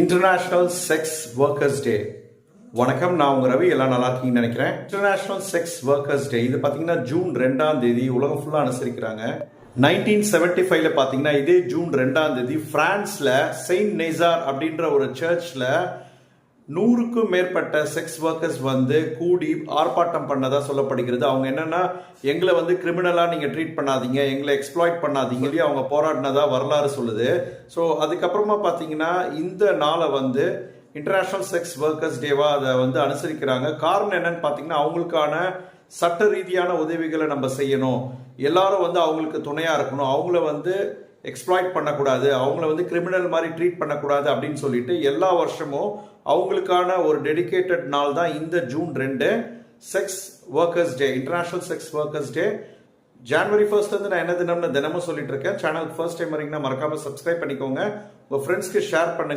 International sex workers டே வணக்கம் நான் உங்க ரவி எல்லாம் நல்லா இருக்கீங்கன்னு நினைக்கிறேன். இன்டர்நேஷ்னல் செக்ஸ் ஒர்க்கர்ஸ் டே இது பார்த்தீங்கன்னா ஜூன் ரெண்டாம் தேதி உலகம் ஃபுல்லாக அனுசரிக்கிறாங்க. நைன்டீன் செவன்டி ஃபைவ்ல பார்த்தீங்கன்னா இதே ஜூன் ரெண்டாம் தேதி பிரான்ஸ்ல செயின்ட் நெய்சார் அப்படின்ற ஒரு சர்ச்சில் நூறுக்கும் மேற்பட்ட செக்ஸ் ஒர்க்கர்ஸ் வந்து கூடி ஆர்ப்பாட்டம் பண்ணதாக சொல்லப்படுகிறது. அவங்க என்னென்னா எங்களை வந்து கிரிமினலாக நீங்கள் ட்ரீட் பண்ணாதீங்க எங்களை எக்ஸ்ப்ளாய்ட் பண்ணாதீங்க சொல்லி அவங்க போராடினதாக வரலாறு சொல்லுது. ஸோ அதுக்கப்புறமா பார்த்தீங்கன்னா இந்த நாளை வந்து இன்டர்நேஷனல் செக்ஸ் ஒர்க்கர்ஸ் டேவாக அதை வந்து அனுசரிக்கிறாங்க. காரணம் என்னன்னு பார்த்தீங்கன்னா அவங்களுக்கான சட்ட ரீதியான உதவிகளை நம்ம செய்யணும். எல்லாரும் வந்து அவங்களுக்கு துணையாக இருக்கணும். அவங்கள வந்து எக்ஸ்ப்ளாய்ட் பண்ணக்கூடாது அவங்கள வந்து கிரிமினல் மாதிரி ட்ரீட் பண்ணக்கூடாது அப்படின்னு சொல்லிட்டு எல்லா வருஷமும் அவங்களுக்கான ஒரு டெடிகேட்டட் நாள் தான் இந்த ஜூன் ரெண்டு sex workers day international sex workers day January first வந்து நான் என்ன தினம்னு தினமும் சொல்லிட்டு இருக்கேன். சேனல் ஃபர்ஸ்ட் டைம் வரீங்கன்னா மறக்காம சப்ஸ்கிரைப் பண்ணிக்கோங்க. உங்கள் ஃப்ரெண்ட்ஸ்க்கு ஷேர் பண்ணுங்க.